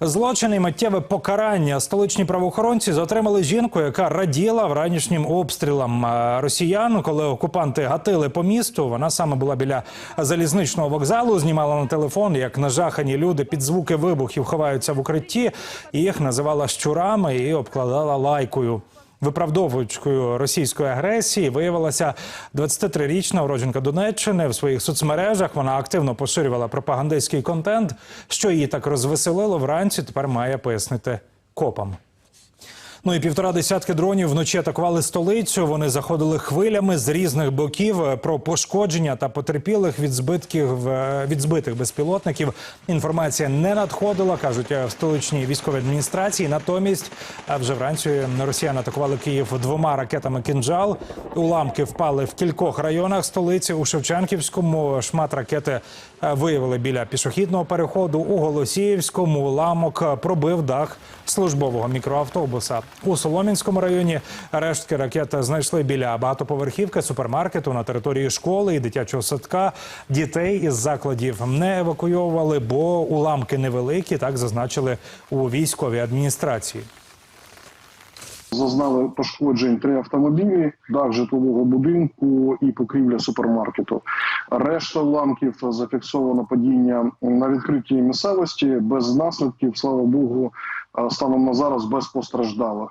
Злочин і миттєве покарання. Столичні правоохоронці затримали жінку, яка раділа вранішнім обстрілам росіян, коли окупанти гатили по місту. Вона саме була біля залізничного вокзалу, знімала на телефон, як нажахані люди під звуки вибухів ховаються в укритті. Їх називала щурами і обкладала лайкою. Виправдовувачкою російської агресії виявилася 23-річна уродженка Донеччини. В своїх соцмережах вона активно поширювала пропагандистський контент, що її так розвеселило вранці. Тепер має пояснити копам. Ну і півтора десятки дронів вночі атакували столицю. Вони заходили хвилями з різних боків Е, про пошкодження та потерпілих від збитків е, від збитих безпілотників. Інформація не надходила, кажуть е, в столичній військовій адміністрації. Натомість вже вранці росіяни атакували Київ двома ракетами «Кинджал». Уламки впали в кількох районах столиці. У Шевченківському шмат ракети виявили біля пішохідного переходу. У Голосіївському уламок пробив дах службового мікроавтобуса. У Соломінському районі рештки ракет знайшли біля багатоповерхівки, супермаркету на території школи і дитячого садка. Дітей із закладів не евакуйовували, бо уламки невеликі, так зазначили у військовій адміністрації. Зазнали пошкоджень три автомобілі, дах житлового будинку і покрівля супермаркету. Решта уламків зафіксовано падіння на відкритій місцевості без наслідків. Слава Богу, станом на зараз без постраждалих.